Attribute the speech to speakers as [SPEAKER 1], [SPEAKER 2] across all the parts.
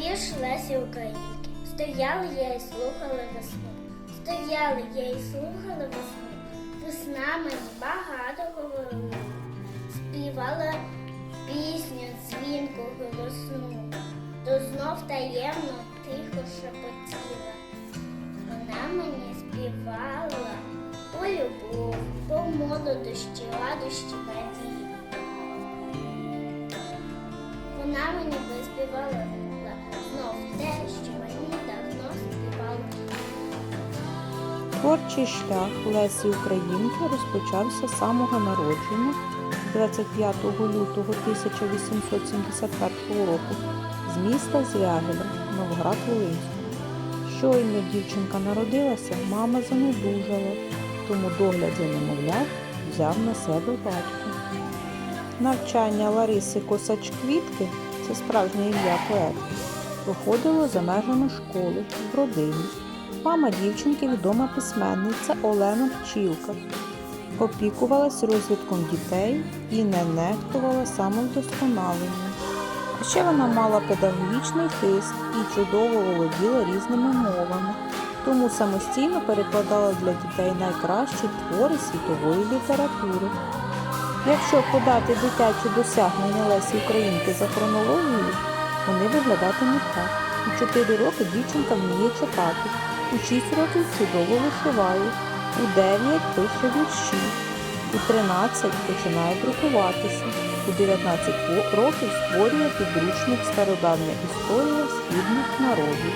[SPEAKER 1] Вірш Лесі Українки. Стояли я і слухала весну. Стояли я і слухала весну. Весна мені багато говорила. Співала пісню дзвінку голосну. То знов таємно тихо шепотіла. Вона мені співала по любов, по молодощі, радощі, надії. Вона мені виспівала
[SPEAKER 2] Творчий шлях Лесі Українки розпочався з самого народження 25 лютого 1871 року з міста Звягеля, Новоград Волинського. Щойно дівчинка народилася, мама занедужала, тому догляд за немовлят взяв на себе батько. Навчання Лариси Косач-Квітки, це справжнє ім'я поетки, проходило за межами школи в родині. Мама дівчинки відома письменниця Олена Пчілка. Опікувалась розвитком дітей і не нехтувала самовдосконаленням. Ще вона мала педагогічний хист і чудово володіла різними мовами, тому самостійно перекладала для дітей найкращі твори світової літератури. Якщо подати дитячі досягнення Лесі Українки за хронологією, вони виглядатимуть так. У 4 роки дівчинка вміє читати, у 6 років чудово вишиває, у 9 пише вірші, у 13 починає друкуватися, у 19 років створює підручник Стародавня історія східних народів.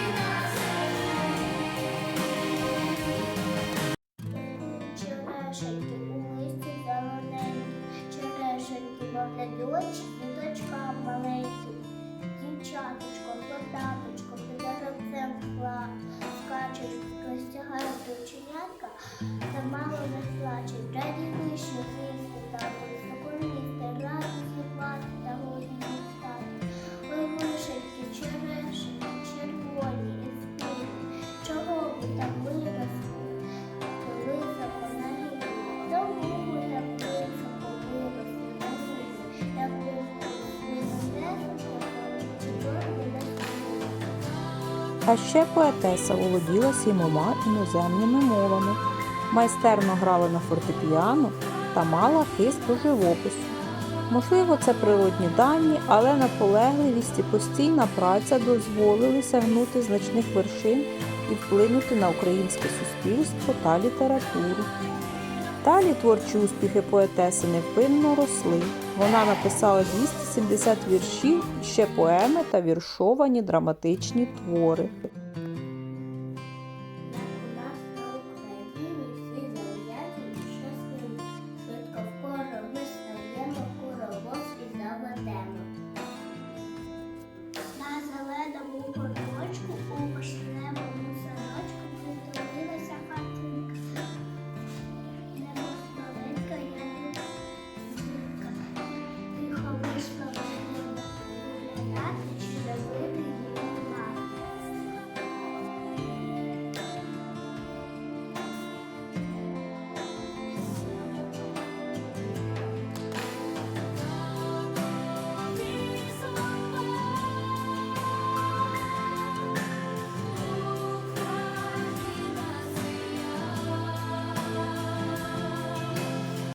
[SPEAKER 1] Плачуть. Раді вишні хвильки та високомісти, радісні плати та голодні стати. Ой, вишеньки, черешеньки, червоні і спільні, чого ви так виросли? На тому так високо виросли на гілі, як ви небесом, чудові на світі.
[SPEAKER 2] А ще поетеса володіла сімома іноземними мовами, майстерно грала на фортепіано та мала хист до живопису. Можливо, це природні дані, але наполегливість і постійна праця дозволили сягнути значних вершин і вплинути на українське суспільство та літературу. Далі творчі успіхи поетеси невпинно росли. Вона написала 270 віршів, ще поеми та віршовані драматичні твори.